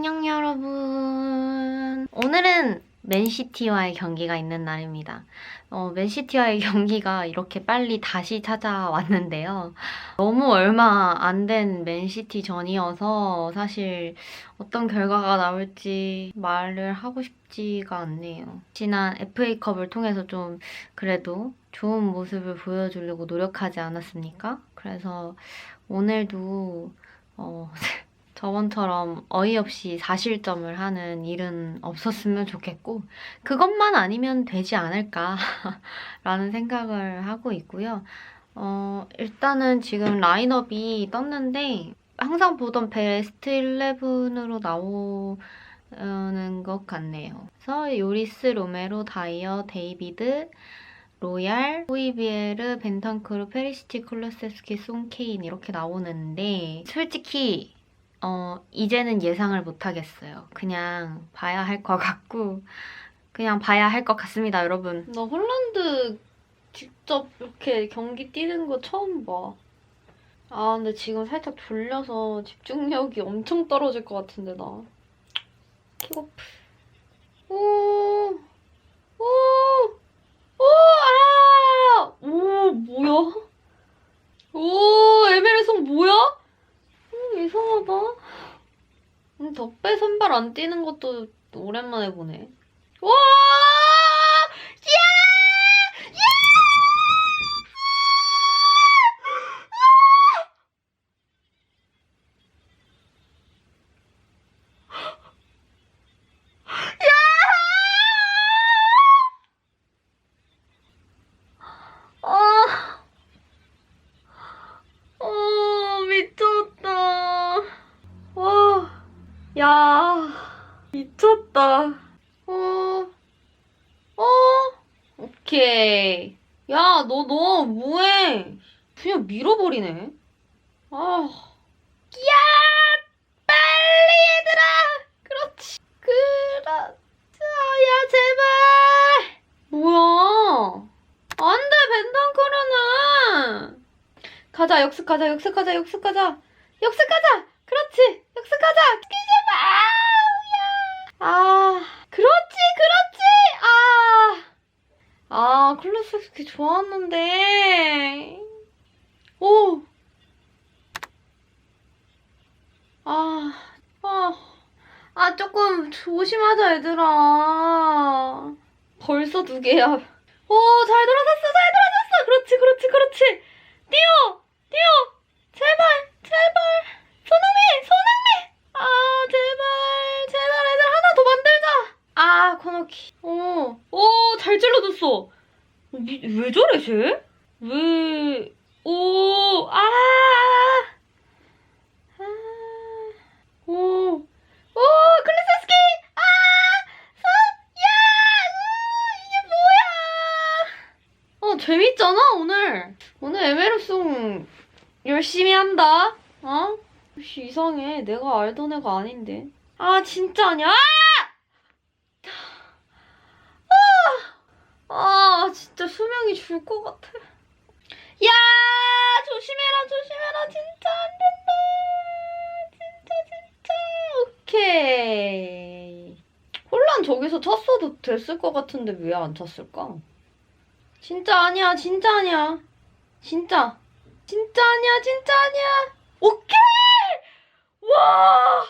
안녕 여러분. 오늘은 맨시티와의 경기가 있는 날입니다. 어, 맨시티와의 경기가 이렇게 빨리 다시 찾아왔는데요. 너무 얼마 안 된 맨시티 전이어서 사실 어떤 결과가 나올지 말을 하고 싶지가 않네요. 지난 FA컵을 통해서 좀 그래도 좋은 모습을 보여주려고 노력하지 않았습니까? 그래서 오늘도 어, 저번처럼 어이없이 4실점을 하는 일은 없었으면 좋겠고, 그것만 아니면 되지 않을까라는 생각을 하고 있고요. 어, 일단은 지금 라인업이 떴는데, 항상 보던 베스트 11으로 나오는 것 같네요. 그래서 요리스, 로메로, 다이어, 데이비드, 로얄, 호이비에르, 벤탄크루, 페리시치, 콜로세스키, 송케인 이렇게 나오는데 솔직히 어 이제는 예상을 못 하겠어요. 그냥 봐야 할 것 같고 그냥 봐야 할 것 같습니다, 여러분. 나 홀란드 직접 이렇게 경기 뛰는 거 처음 봐. 아 근데 지금 살짝 졸려서 집중력이 엄청 떨어질 것 같은데 나. 킥오프. 오, 오. 오, 아! 오, 뭐야? 오, 에메르송 뭐야? 음, 이상하다. 음, 덕배 선발 안 뛰는 것도 오랜만에 보네. 와! 너, 뭐해? 그냥 밀어버리네. 아, 야, 빨리 얘들아. 그렇지. 그렇지. 아, 야, 제발. 뭐야? 안 돼, 벤탄크루는! 가자, 역습하자, 역습하자, 역습하자. 역습하자! 그렇지! 역습하자! 끼지마! 야! 아, 그렇지, 그렇지! 아! 아, 클로스스키 좋았는데. 오! 아, 아, 아, 조금 조심하자, 얘들아. 벌써 두 개야. 오, 잘 돌아섰어, 잘 돌아섰어. 그렇지, 그렇지, 그렇지. 뛰어, 뛰어. 제발, 제발. 손흥민, 손흥민. 아, 제발, 제발, 애들 하나 더 만들자. 아, 코너키. 오, 오, 잘 찔러줬어. 미- 왜 저래, 쟤? 왜, 오, 아. 아. 오, 오, 클리세스키. 아, 손, 야, 으, 이게 뭐야? 어, 재밌잖아, 오늘. 오늘 에메르송 열심히 한다. 어? 씨, 이상해. 내가 알던 애가 아닌데. 아, 진짜 아니야? 아! 아, 수명이 줄것 같아. 야! 조심해라, 조심해라. 진짜 안 된다. 진짜, 진짜. 오케이. 혼란 저기서 쳤어도 됐을 것 같은데 왜 안 쳤을까? 진짜 아니야, 진짜 아니야. 진짜. 진짜 아니야, 진짜 아니야. 오케이! 와! 와!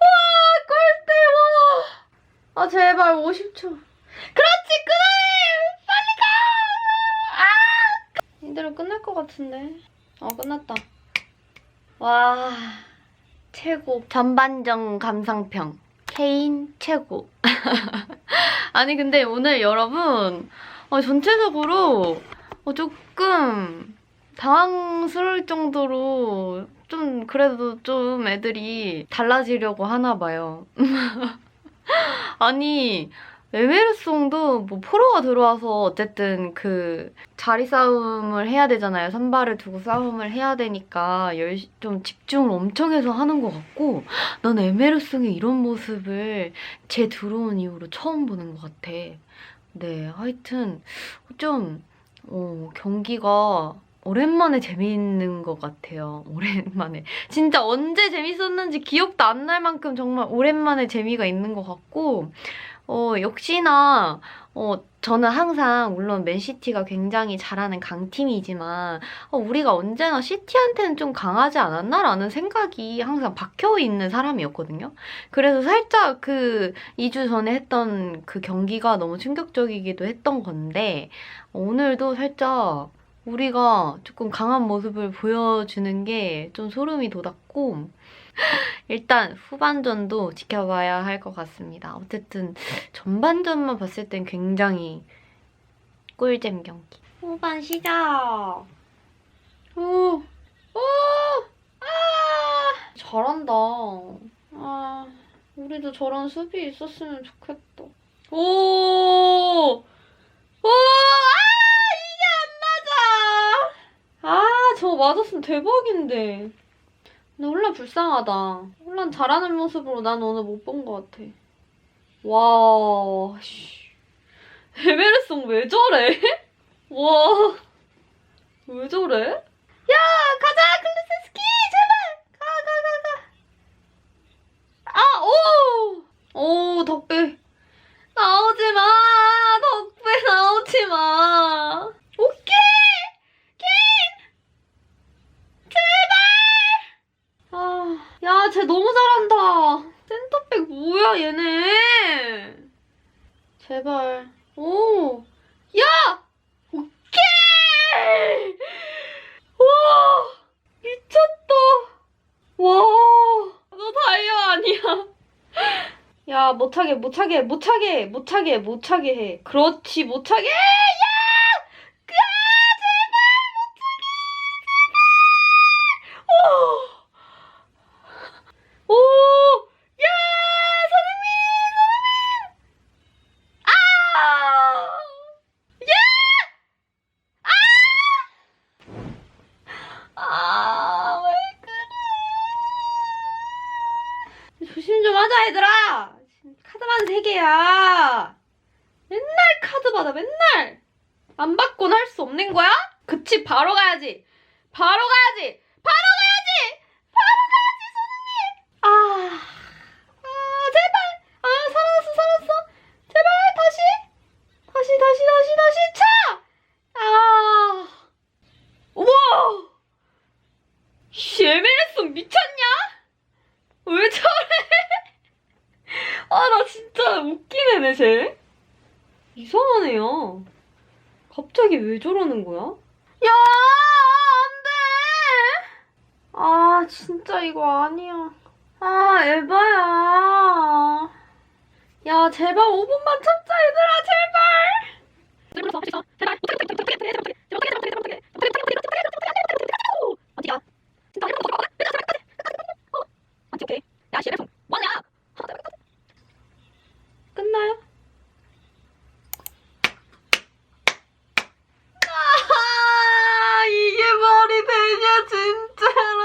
와! 꼴대, 와! 아, 제발, 50초. 그렇지, 끊어 이대로 끝날 것 같은데. 어, 끝났다. 와, 최고. 전반전 감상평. 케인 최고. 아니, 근데 오늘 여러분, 어, 전체적으로 어, 조금 당황스러울 정도로 좀 그래도 좀 애들이 달라지려고 하나 봐요. 아니, 에메르송도 뭐 프로가 들어와서 어쨌든 그 자리 싸움을 해야 되잖아요. 선발을 두고 싸움을 해야 되니까 열, 좀 집중을 엄청 해서 하는 것 같고 난 에메르송의 이런 모습을 제 들어온 이후로 처음 보는 것 같아. 네, 하여튼 좀 어, 경기가 오랜만에 재미있는 것 같아요. 오랜만에. 진짜 언제 재밌었는지 기억도 안 날 만큼 정말 오랜만에 재미가 있는 것 같고, 어, 역시나, 어, 저는 항상, 물론 맨시티가 굉장히 잘하는 강팀이지만, 어, 우리가 언제나 시티한테는 좀 강하지 않았나라는 생각이 항상 박혀 있는 사람이었거든요. 그래서 살짝 그 2주 전에 했던 그 경기가 너무 충격적이기도 했던 건데, 오늘도 살짝 우리가 조금 강한 모습을 보여주는 게 좀 소름이 돋았고, 일단 후반전도 지켜봐야 할 것 같습니다. 어쨌든 전반전만 봤을 땐 굉장히 꿀잼 경기. 후반 시작! 오, 오, 아! 잘한다. 아, 우리도 저런 수비 있었으면 좋겠다. 오! 오! 아! 이게 안 맞아! 아, 저거 맞았으면 대박인데. 근데 혼란 불쌍하다. 혼란 잘하는 모습으로 난 오늘 못 본 것 같아. 와, 씨. 에메르송 왜 저래? 와, 왜 저래? 야, 가자, 클리스스키! 제발! 가, 가, 가, 가. 아, 오! 오, 덕배. 나오지 마! 덕배 나오지 마! 오케이! 케인! 제발! 아, 야, 쟤 너무 잘한다. 센터백 얘네. 제발. 오! 야! 오케이! 와! 미쳤다. 와! 너 다이아 아니야. 야, 못 차게, 못 차게, 못 차게, 못 차게, 못 차게 해. 그렇지, 못 차게! 야! 야, 얘들아! 카드만 세 개야! 맨날 카드 받아, 맨날! 안 받곤 할 수 없는 거야? 그치! 바로 가야지! 바로 가야지! 진짜 웃기네, 쟤. 이상하네요. 갑자기 왜 저러는 거야? 야, 안 돼! 아, 진짜 이거 아니야. 아, 에바야. 야, 제발 5분만 참자, 얘들아, 제발! 어디야? 진짜 야, 시레송 뭐냐? 끝나요? 아, 이게 말이 되냐, 진짜로.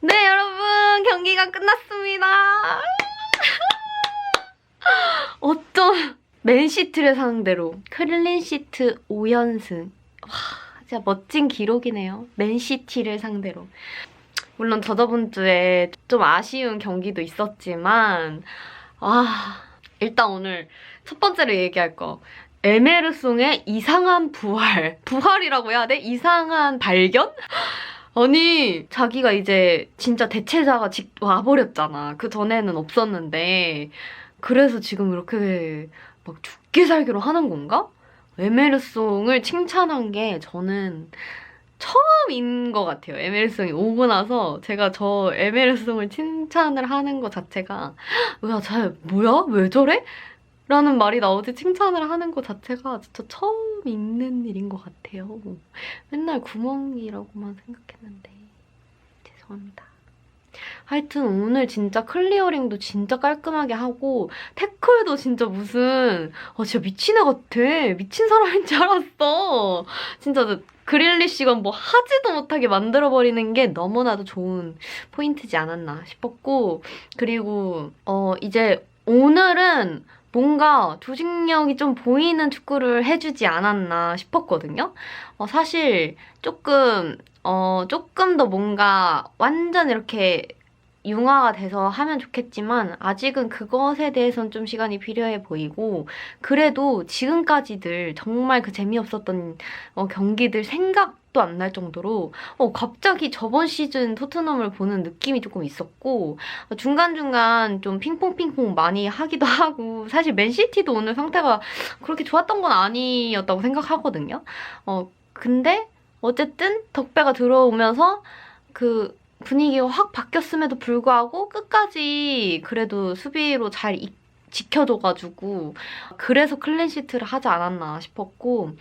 네, 경기가 끝났습니다. 어쩜 맨시티를 상대로 클린시트 5연승. 와, 진짜 멋진 기록이네요. 맨시티를 상대로. 물론 저저번 주에 좀 아쉬운 경기도 있었지만, 아, 일단 오늘 첫 번째로 얘기할 거. 에메르송의 이상한 부활. 부활이라고 해야 돼? 이상한 발견? 아니, 자기가 이제 진짜 대체자가 직 와버렸잖아. 그 전에는 없었는데. 그래서 지금 이렇게 막 죽기 살기로 하는 건가? 에메르송을 칭찬한 게 저는 처음인 것 같아요. 에메르송이 오고 나서 제가 저 에메르송을 칭찬을 하는 것 자체가 야, 쟤 뭐야? 왜 저래? 라는 말이 나오지 칭찬을 하는 것 자체가 진짜 처음 있는 일인 것 같아요. 맨날 구멍이라고만 생각했는데 죄송합니다. 하여튼 오늘 진짜 클리어링도 진짜 깔끔하게 하고 태클도 진짜 무슨 아 진짜 미친 애 같아. 미친 사람인 줄 알았어. 진짜 그릴리시가 뭐 하지도 못하게 만들어버리는 게 너무나도 좋은 포인트지 않았나 싶었고 그리고 어 이제 오늘은 뭔가 조직력이 좀 보이는 축구를 해주지 않았나 싶었거든요. 어, 사실 조금 어, 조금 더 뭔가 완전 이렇게 융화가 돼서 하면 좋겠지만 아직은 그것에 대해선 좀 시간이 필요해 보이고 그래도 지금까지들 정말 그 재미없었던 어, 경기들 생각 도 안 날 정도로 어, 갑자기 저번 시즌 토트넘을 보는 느낌이 조금 있었고 어, 중간중간 좀 핑퐁핑퐁 많이 하기도 하고 사실 맨시티도 오늘 상태가 그렇게 좋았던 건 아니었다고 생각하거든요. 어, 근데 어쨌든 덕배가 들어오면서 그 분위기가 확 바뀌었음에도 불구하고 끝까지 그래도 수비로 잘 이- 지켜줘가지고 그래서 클린시트를 하지 않았나 싶었고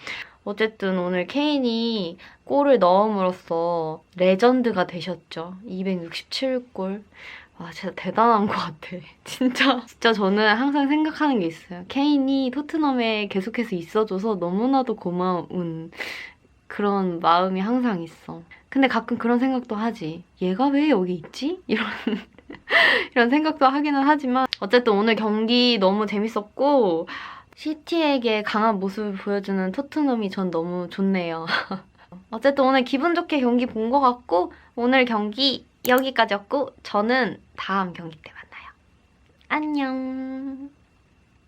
어쨌든 오늘 케인이 골을 넣음으로써 레전드가 되셨죠. 267골. 와 진짜 대단한 것 같아. 진짜 진짜 저는 항상 생각하는 게 있어요. 케인이 토트넘에 계속해서 있어줘서 너무나도 고마운 그런 마음이 항상 있어. 근데 가끔 그런 생각도 하지. 얘가 왜 여기 있지? 이런 이런 생각도 하기는 하지만 어쨌든 오늘 경기 너무 재밌었고 시티에게 강한 모습을 보여주는 토트넘이 전 너무 좋네요. 어쨌든 오늘 기분 좋게 경기 본 것 같고 오늘 경기 여기까지였고 저는 다음 경기 때 만나요. 안녕.